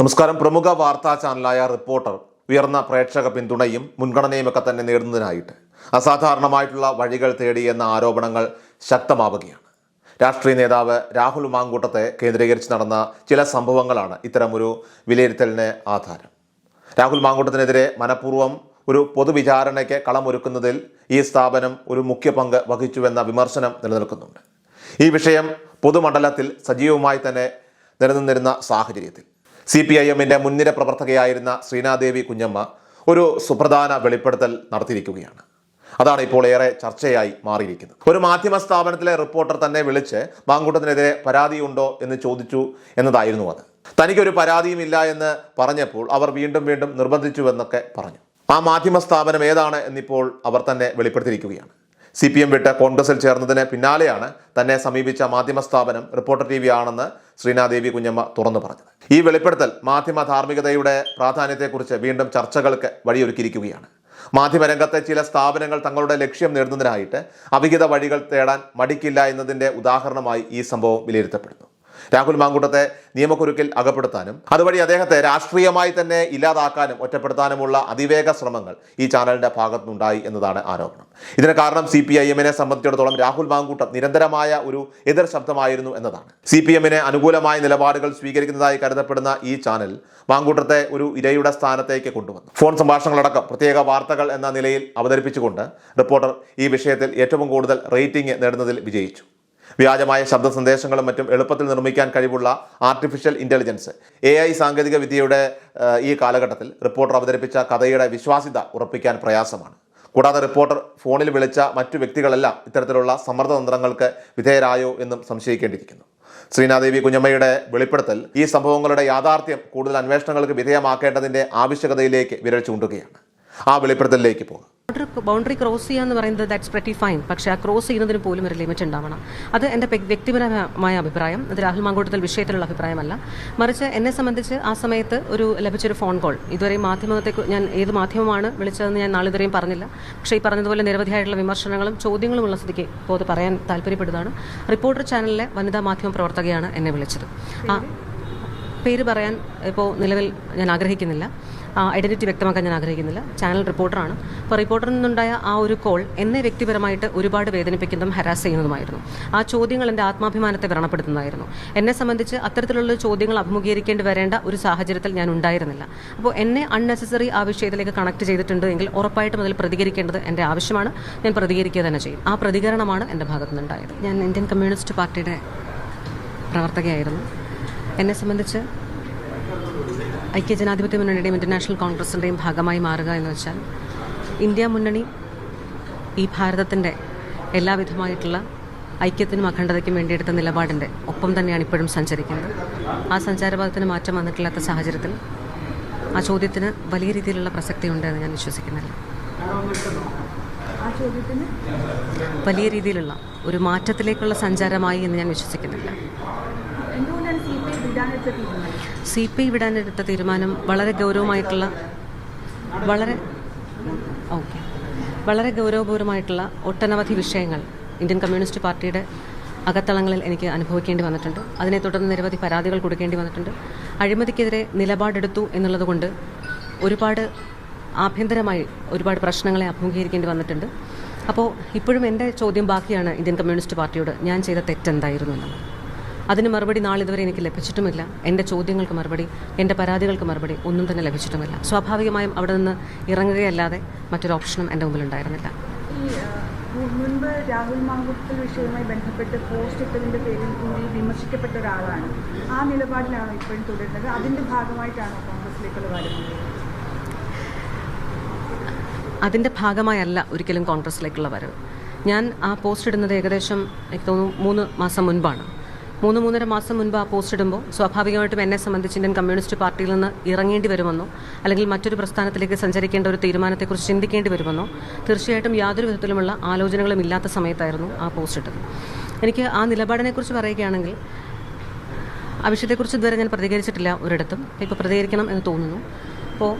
നമസ്കാരം. പ്രമുഖ വാർത്താ ചാനലായ റിപ്പോർട്ടർ ഉയർന്ന പ്രേക്ഷക പിന്തുണയും മുൻഗണനയുമൊക്കെ തന്നെ നേടുന്നതിനായിട്ട് അസാധാരണമായിട്ടുള്ള വഴികൾ തേടി എന്ന ആരോപണങ്ങൾ ശക്തമാവുകയാണ്. രാഷ്ട്രീയ നേതാവ് രാഹുൽ മാങ്കൂട്ടത്തെ കേന്ദ്രീകരിച്ച് നടന്ന ചില സംഭവങ്ങളാണ് ഇത്തരമൊരു വിലയിരുത്തലിന് ആധാരം. രാഹുൽ മാങ്കൂട്ടത്തിനെതിരെ മനഃപൂർവം ഒരു പൊതുവിചാരണയ്ക്ക് കളമൊരുക്കുന്നതിൽ ഈ സ്ഥാപനം ഒരു മുഖ്യ പങ്ക് വഹിച്ചുവെന്ന വിമർശനം നിലനിൽക്കുന്നുണ്ട്. ഈ വിഷയം പൊതുമണ്ഡലത്തിൽ സജീവമായി തന്നെ നിലനിന്നിരുന്ന സാഹചര്യത്തിൽ സി പി ഐ എമ്മിന്റെ മുൻനിര പ്രവർത്തകയായിരുന്ന ശ്രീനാദേവി കുഞ്ഞമ്മ ഒരു സുപ്രധാന വെളിപ്പെടുത്തൽ നടത്തിയിരിക്കുകയാണ്. അതാണ് ഇപ്പോൾ ഏറെ ചർച്ചയായി മാറിയിരിക്കുന്നത്. ഒരു മാധ്യമ സ്ഥാപനത്തിലെ റിപ്പോർട്ടർ തന്നെ വിളിച്ച് മാങ്കൂട്ടത്തിനെതിരെ പരാതിയുണ്ടോ എന്ന് ചോദിച്ചു എന്നതായിരുന്നു അത്. തനിക്കൊരു പരാതിയുമില്ല എന്ന് പറഞ്ഞപ്പോൾ അവർ വീണ്ടും വീണ്ടും നിർബന്ധിച്ചുവെന്നൊക്കെ പറഞ്ഞു. ആ മാധ്യമ സ്ഥാപനം ഏതാണ് എന്നിപ്പോൾ അവർ തന്നെ വെളിപ്പെടുത്തിയിരിക്കുകയാണ്. സി പി എം വിട്ട് കോൺഗ്രസിൽ ചേർന്നതിന് പിന്നാലെയാണ് തന്നെ സമീപിച്ച മാധ്യമ സ്ഥാപനം റിപ്പോർട്ടർ ടി വി ആണെന്ന് ശ്രീനാദേവി കുഞ്ഞമ്മ തുറന്നു പറഞ്ഞത്. ഈ വെളിപ്പെടുത്തൽ മാധ്യമ ധാർമ്മികതയുടെ പ്രാധാന്യത്തെക്കുറിച്ച് വീണ്ടും ചർച്ചകൾക്ക് വഴിയൊരുക്കിയിരിക്കുകയാണ്. മാധ്യമരംഗത്തെ ചില സ്ഥാപനങ്ങൾ തങ്ങളുടെ ലക്ഷ്യം നേടുന്നതിനായിട്ട് അവിഹിത വഴികൾ തേടാൻ മടിക്കില്ല എന്നതിന്റെ ഉദാഹരണമായി ഈ സംഭവം വിലയിരുത്തപ്പെടുന്നു. രാഹുൽ മാങ്കൂട്ടത്തെ നിയമക്കുരുക്കിൽ അകപ്പെടുത്താനും അതുവഴി അദ്ദേഹത്തെ രാഷ്ട്രീയമായി തന്നെ ഇല്ലാതാക്കാനും ഒറ്റപ്പെടുത്താനുമുള്ള അതിവേഗ ശ്രമങ്ങൾ ഈ ചാനലിന്റെ ഭാഗത്തുനിന്നുണ്ടായി എന്നതാണ് ആരോപണം. ഇതിന് കാരണം സി പി ഐ എമ്മിനെ സംബന്ധിച്ചിടത്തോളം രാഹുൽ മാങ്കൂട്ടം നിരന്തരമായ ഒരു എതിർ ശബ്ദമായിരുന്നു എന്നതാണ്. സി പി എമ്മിന് അനുകൂലമായ നിലപാടുകൾ സ്വീകരിക്കുന്നതായി കരുതപ്പെടുന്ന ഈ ചാനൽ മാങ്കൂട്ടത്തെ ഒരു ഇരയുടെ സ്ഥാനത്തേക്ക് കൊണ്ടുവന്നു. ഫോൺ സംഭാഷണങ്ങളടക്കം പ്രത്യേക വാർത്തകൾ എന്ന നിലയിൽ അവതരിപ്പിച്ചുകൊണ്ട് റിപ്പോർട്ടർ ഈ വിഷയത്തിൽ ഏറ്റവും കൂടുതൽ റേറ്റിംഗ് നേടുന്നതിൽ വിജയിച്ചു. വ്യാജമായ ശബ്ദ സന്ദേശങ്ങളും മറ്റും എളുപ്പത്തിൽ നിർമ്മിക്കാൻ കഴിവുള്ള ആർട്ടിഫിഷ്യൽ ഇന്റലിജൻസ് എ ഐ സാങ്കേതിക വിദ്യയുടെ ഈ കാലഘട്ടത്തിൽ റിപ്പോർട്ടർ അവതരിപ്പിച്ച കഥയുടെ വിശ്വാസ്യത ഉറപ്പിക്കാൻ പ്രയാസമാണ്. കൂടാതെ റിപ്പോർട്ടർ ഫോണിൽ വിളിച്ച മറ്റു വ്യക്തികളെല്ലാം ഇത്തരത്തിലുള്ള സമ്മർദ്ദതന്ത്രങ്ങൾക്ക് വിധേയരായോ എന്നും സംശയിക്കേണ്ടിയിരിക്കുന്നു. ശ്രീനാദേവി കുഞ്ഞമ്മയുടെ വെളിപ്പെടുത്തൽ ഈ സംഭവങ്ങളുടെ യാഥാർത്ഥ്യം കൂടുതൽ അന്വേഷണങ്ങൾക്ക് വിധേയമാക്കേണ്ടതിന്റെ ആവശ്യകതയിലേക്ക് വിരൽ ചൂണ്ടുകയാണ്. ആ വെളിപ്പെടുത്തലിലേക്ക് പോകും. ബൗണ്ടറി ക്രോസ് ചെയ്യുക എന്ന് പറയുന്നത് ദാറ്റ്സ് പ്രറ്റി ഫൈൻ പക്ഷെ ആ ക്രോസ് ചെയ്യുന്നതിന് പോലും ഒരു ലിമിറ്റ് ഉണ്ടാവണം. അത് എന്റെ വ്യക്തിപരമായ അഭിപ്രായം. അത് രാഹുൽ മാങ്കോട്ടത്തിൽ വിഷയത്തിലുള്ള അഭിപ്രായമല്ല. മറിച്ച് എന്നെ സംബന്ധിച്ച് ആ സമയത്ത് ഒരു ലഭിച്ചൊരു ഫോൺ കോൾ ഇതുവരെ മാധ്യമത്തെ ഞാൻ ഏത് മാധ്യമമാണ് വിളിച്ചതെന്ന് ഞാൻ നാളെ നാളിതുവരെയും പറഞ്ഞില്ല. പക്ഷേ ഈ പറഞ്ഞതുപോലെ നിരവധിയായിട്ടുള്ള വിമർശനങ്ങളും ചോദ്യങ്ങളും ഉള്ള സ്ഥിതിക്ക് ഇപ്പോൾ അത് പറയാൻ താല്പര്യപ്പെടുന്നതാണ്. റിപ്പോർട്ടർ ചാനലിലെ വനിതാ മാധ്യമ പ്രവർത്തകയാണ് എന്നെ വിളിച്ചത്. ആ പേര് പറയാൻ ഇപ്പോൾ നിലവിൽ ഞാൻ ആഗ്രഹിക്കുന്നില്ല. ഐഡന്റിറ്റി വ്യക്തമാക്കാൻ ഞാൻ ആഗ്രഹിക്കുന്നില്ല. ചാനൽ റിപ്പോർട്ടറാണ് അപ്പോൾ റിപ്പോർട്ടറിൽ നിന്നുണ്ടായ ആ ഒരു കോൾ എന്നെ വ്യക്തിപരമായിട്ട് ഒരുപാട് വേദനിപ്പിക്കുന്നതും ഹരാസ് ചെയ്യുന്നതുമായിരുന്നു. ആ ചോദ്യങ്ങൾ എന്റെ ആത്മാഭിമാനത്തെ വ്രണപ്പെടുത്തുന്നതായിരുന്നു. എന്നെ സംബന്ധിച്ച് അത്തരത്തിലുള്ള ചോദ്യങ്ങൾ അഭിമുഖീകരിക്കേണ്ടി വരേണ്ട ഒരു സാഹചര്യത്തിൽ ഞാൻ ഉണ്ടായിരുന്നില്ല. അപ്പോൾ എന്നെ അൺനെസസറി ആ വിഷയത്തിലേക്ക് കണക്ട് ചെയ്തിട്ടുണ്ട് എങ്കിൽ ഉറപ്പായിട്ടും അതിൽ പ്രതികരിക്കേണ്ടത് എന്റെ ആവശ്യമാണ്. ഞാൻ പ്രതികരിക്കുക തന്നെ ചെയ്യും. ആ പ്രതികരണമാണ് എന്റെ ഭാഗത്തുനിന്നുണ്ടായത്. ഞാൻ ഇന്ത്യൻ കമ്മ്യൂണിസ്റ്റ് പാർട്ടിയുടെ പ്രവർത്തകയായിരുന്നു. എന്നെ സംബന്ധിച്ച് ഐക്യ ജനാധിപത്യ മുന്നണിയുടെയും ഇന്റർനാഷണൽ കോൺഗ്രസിന്റെയും ഭാഗമായി മാറുക എന്ന് വെച്ചാൽ ഇന്ത്യ മുന്നണി ഈ ഭാരതത്തിന്റെ എല്ലാവിധമായിട്ടുള്ള ഐക്യത്തിനും അഖണ്ഡതയ്ക്കും വേണ്ടിയെടുത്ത നിലപാടിന്റെ ഒപ്പം തന്നെയാണ് ഇപ്പോഴും സഞ്ചരിക്കുന്നത്. ആ സഞ്ചാരപഥത്തിന് മാറ്റം വന്നിട്ടില്ലാത്ത സാഹചര്യത്തിൽ ആ ചോദ്യത്തിന് വലിയ രീതിയിലുള്ള പ്രസക്തി ഉണ്ടെന്ന് ഞാൻ വിശ്വസിക്കുന്നില്ല. വലിയ രീതിയിലുള്ള ഒരു മാറ്റത്തിലേക്കുള്ള സഞ്ചാരമായി എന്ന് ഞാൻ വിശ്വസിക്കുന്നില്ല. സി പി ഐ വിടാനെടുത്ത തീരുമാനം വളരെ ഗൗരവമായിട്ടുള്ള വളരെ ഓക്കെ. വളരെ ഗൗരവപൂർവമായിട്ടുള്ള ഒട്ടനവധി വിഷയങ്ങൾ ഇന്ത്യൻ കമ്മ്യൂണിസ്റ്റ് പാർട്ടിയുടെ അകത്തളങ്ങളിൽ എനിക്ക് അനുഭവിക്കേണ്ടി വന്നിട്ടുണ്ട്. അതിനെ തുടർന്ന് നിരവധി പരാതികൾ കൊടുക്കേണ്ടി വന്നിട്ടുണ്ട്. അഴിമതിക്കെതിരെ നിലപാടെടുത്തു എന്നുള്ളതുകൊണ്ട് ഒരുപാട് ആഭ്യന്തരമായി ഒരുപാട് പ്രശ്നങ്ങളെ അഭിമുഖീകരിക്കേണ്ടി വന്നിട്ടുണ്ട്. അപ്പോൾ ഇപ്പോഴും എന്റെ ചോദ്യം ബാക്കിയാണ് ഇന്ത്യൻ കമ്മ്യൂണിസ്റ്റ് പാർട്ടിയോട് ഞാൻ ചെയ്ത തെറ്റെന്തായിരുന്നു എന്നുള്ളത്. അതിന് മറുപടി നാളിതുവരെ എനിക്ക് ലഭിച്ചിട്ടുമില്ല. എന്റെ ചോദ്യങ്ങൾക്ക് മറുപടി എന്റെ പരാതികൾക്ക് മറുപടി ഒന്നും തന്നെ ലഭിച്ചിട്ടുമില്ല. സ്വാഭാവികമായും അവിടെ നിന്ന് ഇറങ്ങുകയല്ലാതെ മറ്റൊരു ഓപ്ഷനും എന്റെ മുമ്പിൽ ഉണ്ടായിരുന്നില്ല മുൻപ് രാഹുൽ മാങ്കുട്ടൽ വിഷയവുമായി ബന്ധപ്പെട്ട് പോസ്റ്റ് ഇട്ടതിന്റെ പേരിൽ കൂടി വിമർശിക്കപ്പെട്ട ഒരാളാണ്. ആ നിലപാടിലാണ് ഇപ്പോഴും തുടരുന്നത്? അതിന്റെ ഭാഗമായിട്ടാണ് കോൺഗ്രസിലേക്കുള്ള വരുന്നത് അതിന്റെ ഭാഗമായല്ല ഒരിക്കലും കോൺഗ്രസിലേക്കുള്ള വരവ്. ഞാൻ ആ പോസ്റ്റ് ഇടുന്നത് ഏകദേശം എനിക്ക് തോന്നുന്നു മൂന്ന് മാസം മുൻപാണ്. മൂന്ന് മൂന്നര മാസം മുൻപ് ആ പോസ്റ്റ് ഇടുമ്പോൾ സ്വാഭാവികമായിട്ടും എന്നെ സംബന്ധിച്ച് ഇന്ത്യൻ കമ്മ്യൂണിസ്റ്റ് പാർട്ടിയിൽ നിന്ന് ഇറങ്ങേണ്ടി വരുമെന്നോ അല്ലെങ്കിൽ മറ്റൊരു പ്രസ്ഥാനത്തിലേക്ക് സഞ്ചരിക്കേണ്ട ഒരു തീരുമാനത്തെക്കുറിച്ച് ചിന്തിക്കേണ്ടി വരുമെന്നോ തീർച്ചയായിട്ടും യാതൊരു വിധത്തിലുമുള്ള ആലോചനകളും ഇല്ലാത്ത സമയത്തായിരുന്നു ആ പോസ്റ്റ് ഇട്ടത്. എനിക്ക് ആ നിലപാടിനെക്കുറിച്ച് പറയുകയാണെങ്കിൽ ആ വിഷയത്തെക്കുറിച്ച് ഇതുവരെ ഞാൻ പ്രതികരിച്ചിട്ടില്ല ഒരിടത്തും. ഇപ്പോൾ പ്രതികരിക്കണം എന്ന് തോന്നുന്നു. അപ്പോൾ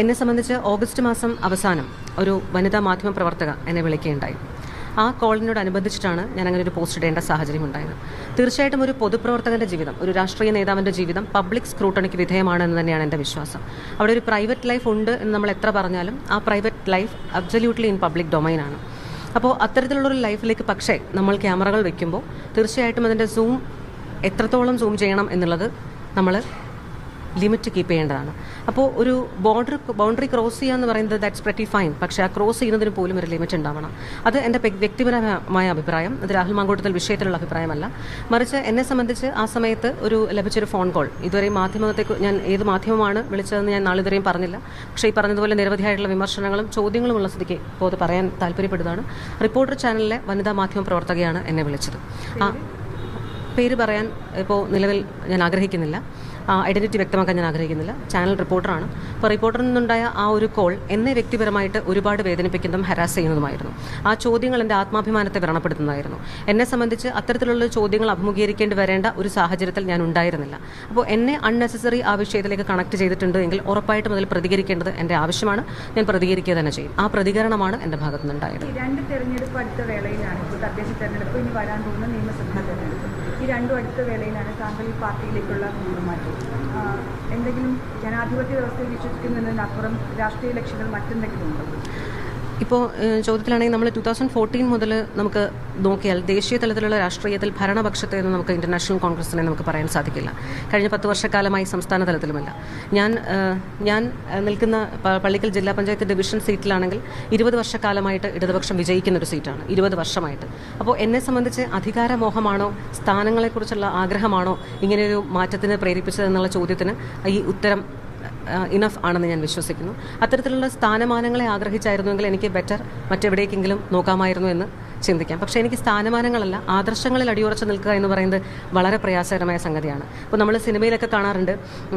എന്നെ സംബന്ധിച്ച് ഓഗസ്റ്റ് മാസം അവസാനം ഒരു വനിതാ മാധ്യമ പ്രവർത്തക എന്നെ വിളിക്കുകയുണ്ടായി. ആ കോളിനോടനുബന്ധിച്ചിട്ടാണ് ഞാൻ അങ്ങനെ ഒരു പോസ്റ്റ് ഇടേണ്ട സാഹചര്യം ഉണ്ടായത്. തീർച്ചയായിട്ടും ഒരു പൊതുപ്രവർത്തകന്റെ ജീവിതം ഒരു രാഷ്ട്രീയ നേതാവിന്റെ ജീവിതം പബ്ലിക് സ്ക്രൂട്ടണിക്ക് വിധേയമാണ് എന്ന് തന്നെയാണ് എന്റെ വിശ്വാസം. അവിടെ ഒരു പ്രൈവറ്റ് ലൈഫ് ഉണ്ട് എന്ന് നമ്മൾ എത്ര പറഞ്ഞാലും ആ private life absolutely in public ഡൊമൈനാണ്. അപ്പോൾ അത്തരത്തിലുള്ളൊരു ലൈഫിലേക്ക് പക്ഷേ നമ്മൾ ക്യാമറകൾ വെക്കുമ്പോൾ തീർച്ചയായിട്ടും അതിന്റെ സൂം എത്രത്തോളം സൂം ചെയ്യണം എന്നുള്ളത് നമ്മൾ ലിമിറ്റ് കീപ്പ് ചെയ്യേണ്ടതാണ്. അപ്പോൾ ഒരു ബോർഡർ ബൗണ്ടറി ക്രോസ് ചെയ്യുക എന്ന് പറയുന്നത് ദാറ്റ്സ് പ്രറ്റി ഫൈൻ പക്ഷേ ആ ക്രോസ് ചെയ്യുന്നതിന് പോലും ഒരു ലിമിറ്റ് ഉണ്ടാവണം. അത് എന്റെ വ്യക്തിപരമായ അഭിപ്രായം അത് രാഹുൽ മാങ്കോട്ടത്തിൽ വിഷയത്തിലുള്ള അഭിപ്രായമല്ല. മറിച്ച് എന്നെ സംബന്ധിച്ച് ആ സമയത്ത് ഒരു ലഭിച്ചൊരു ഫോൺ കോൾ ഇതുവരെ മാധ്യമത്തെ ഞാൻ ഏത് മാധ്യമമാണ് വിളിച്ചതെന്ന് ഞാൻ നാളിതുവരെയും പറഞ്ഞില്ല. പക്ഷേ ഈ പറഞ്ഞതുപോലെ നിരവധിയായിട്ടുള്ള വിമർശനങ്ങളും ചോദ്യങ്ങളും ഉള്ള സ്ഥിതിക്ക് ഇപ്പോൾ അത് പറയാൻ താല്പര്യപ്പെടുന്നതാണ്. റിപ്പോർട്ടർ ചാനലിലെ വനിതാ മാധ്യമ പ്രവർത്തകയാണ് എന്നെ വിളിച്ചത്. ആ പേര് പറയാൻ ഇപ്പോൾ നിലവിൽ ഞാൻ ആഗ്രഹിക്കുന്നില്ല. ഐഡന്റിറ്റി വ്യക്തമാക്കാൻ ഞാൻ ആഗ്രഹിക്കുന്നില്ല. ചാനൽ റിപ്പോർട്ടറാണ് അപ്പോൾ റിപ്പോർട്ടറിൽ നിന്നുണ്ടായ ആ ഒരു കോൾ എന്നെ വ്യക്തിപരമായിട്ട് ഒരുപാട് വേദനിപ്പിക്കുന്നതും ഹരാസ് ചെയ്യുന്നതുമായിരുന്നു. ആ ചോദ്യങ്ങൾ എന്റെ ആത്മാഭിമാനത്തെ വ്രണപ്പെടുത്തുന്നതായിരുന്നു. എന്നെ സംബന്ധിച്ച് അത്തരത്തിലുള്ള ചോദ്യങ്ങൾ അഭിമുഖീകരിക്കേണ്ടി വരേണ്ട ഒരു സാഹചര്യത്തിൽ ഞാൻ ഉണ്ടായിരുന്നില്ല. അപ്പോൾ എന്നെ അൺനെസസറി ആ വിഷയത്തിലേക്ക് കണക്ട് ചെയ്തിട്ടുണ്ട് എങ്കിൽ ഉറപ്പായിട്ടും അതിൽ പ്രതികരിക്കേണ്ടത് എന്റെ ആവശ്യമാണ്. ഞാൻ പ്രതികരിക്കുക തന്നെ ചെയ്യും. ആ പ്രതികരണമാണ് എന്റെ ഭാഗത്തുനിന്നുണ്ടായത്. രണ്ട് തെരഞ്ഞെടുപ്പ് അടുത്ത വേളയിലാണ്. തദ്ദേശ തെരഞ്ഞെടുപ്പ് ഇനി വരാൻ പോകുന്ന നിയമസഭാ തെരഞ്ഞെടുപ്പ്. ഈ രണ്ടും അടുത്ത വേളയിലാണ് താങ്കൾ ഈ പാർട്ടിയിലേക്കുള്ള കൂറുമാറ്റം എന്തെങ്കിലും ജനാധിപത്യ വ്യവസ്ഥയിൽ വിശ്വസിക്കുന്നതിനപ്പുറം രാഷ്ട്രീയ ലക്ഷ്യങ്ങൾ മറ്റെന്തെങ്കിലും ഉണ്ടോ? ഇപ്പോൾ ചോദ്യത്തിലാണെങ്കിൽ നമ്മൾ ടു തൗസൻഡ് ഫോർട്ടീൻ മുതൽ നമുക്ക് നോക്കിയാൽ ദേശീയ തലത്തിലുള്ള രാഷ്ട്രീയത്തിൽ ഭരണപക്ഷത്തെ എന്ന് നമുക്ക് ഇന്റർനാഷണൽ കോൺഗ്രസിനെ നമുക്ക് പറയാൻ സാധിക്കില്ല. കഴിഞ്ഞ പത്ത് വർഷക്കാലമായി സംസ്ഥാന തലത്തിലുമല്ല. ഞാൻ ഞാൻ നിൽക്കുന്ന പള്ളിക്കൽ ജില്ലാ പഞ്ചായത്ത് ഡിവിഷൻ സീറ്റിലാണെങ്കിൽ ഇരുപത് വർഷക്കാലമായിട്ട് ഇടതുപക്ഷം വിജയിക്കുന്ന ഒരു സീറ്റാണ് ഇരുപത് വർഷമായിട്ട്. അപ്പോൾ എന്നെ സംബന്ധിച്ച് അധികാരമോഹമാണോ സ്ഥാനങ്ങളെക്കുറിച്ചുള്ള ആഗ്രഹമാണോ ഇങ്ങനെയൊരു മാറ്റത്തിന് പ്രേരിപ്പിച്ചതെന്നുള്ള ചോദ്യത്തിന് ഈ ഉത്തരം ഇനഫ് ആണെന്ന് ഞാൻ വിശ്വസിക്കുന്നു. അത്തരത്തിലുള്ള സ്ഥാനമാനങ്ങളെ ആഗ്രഹിച്ചായിരുന്നുവെങ്കിൽ എനിക്ക് ബെറ്റർ മറ്റെവിടേക്കെങ്കിലും നോക്കാമായിരുന്നു എന്ന് ചിന്തിക്കാം. പക്ഷേ എനിക്ക് സ്ഥാനമാനങ്ങളല്ല ആദർശങ്ങളിൽ അടിയുറച്ച് നിൽക്കുക എന്ന് പറയുന്നത് വളരെ പ്രയാസകരമായ സംഗതിയാണ്. ഇപ്പോൾ നമ്മൾ സിനിമയിലൊക്കെ കാണാറുണ്ട്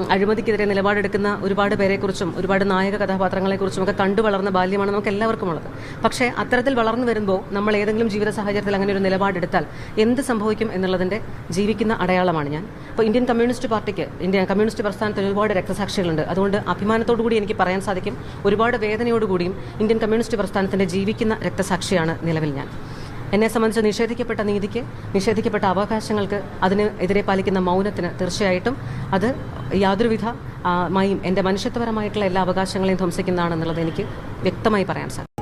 അഴിമതിക്കെതിരെ നിലപാടെടുക്കുന്ന ഒരുപാട് പേരെക്കുറിച്ചും ഒരുപാട് നായക കഥാപാത്രങ്ങളെക്കുറിച്ചും ഒക്കെ കണ്ടു വളർന്ന ബാല്യമാണ് നമുക്ക് എല്ലാവർക്കും ഉള്ളത് പക്ഷേ അത്തരത്തിൽ വളർന്നു വരുമ്പോൾ നമ്മൾ ഏതെങ്കിലും ജീവിത സാഹചര്യത്തിൽ അങ്ങനെ ഒരു നിലപാടെടുത്താൽ എന്ത് സംഭവിക്കും എന്നുള്ളതിന്റെ ജീവിക്കുന്ന അടയാളമാണ് ഞാൻ. അപ്പോൾ ഇന്ത്യൻ കമ്മ്യൂണിസ്റ്റ് പാർട്ടിക്ക് ഇന്ത്യൻ കമ്മ്യൂണിസ്റ്റ് പ്രസ്ഥാനത്തിൽ ഒരുപാട് രക്തസാക്ഷികളുണ്ട്. അതുകൊണ്ട് അഭിമാനത്തോടു കൂടി എനിക്ക് പറയാൻ സാധിക്കും ഒരുപാട് വേദനയോടുകൂടിയും ഇന്ത്യൻ കമ്മ്യൂണിസ്റ്റ് പ്രസ്ഥാനത്തിന്റെ ജീവിക്കുന്ന രക്തസാക്ഷിയാണ് നിലവിൽ ഞാൻ. എന്നെ സംബന്ധിച്ച് നിഷേധിക്കപ്പെട്ട നീതിക്ക് നിഷേധിക്കപ്പെട്ട അവകാശങ്ങൾക്ക് അതിന് എതിരെ പാലിക്കുന്ന മൗനത്തിന് തീർച്ചയായിട്ടും അത് യാതൊരുവിധ മായും എന്റെ മനുഷ്യത്വപരമായിട്ടുള്ള എല്ലാ അവകാശങ്ങളെയും ധ്വംസിക്കുന്നതാണെന്നുള്ളത് എനിക്ക് വ്യക്തമായി പറയാൻ സാധിക്കും.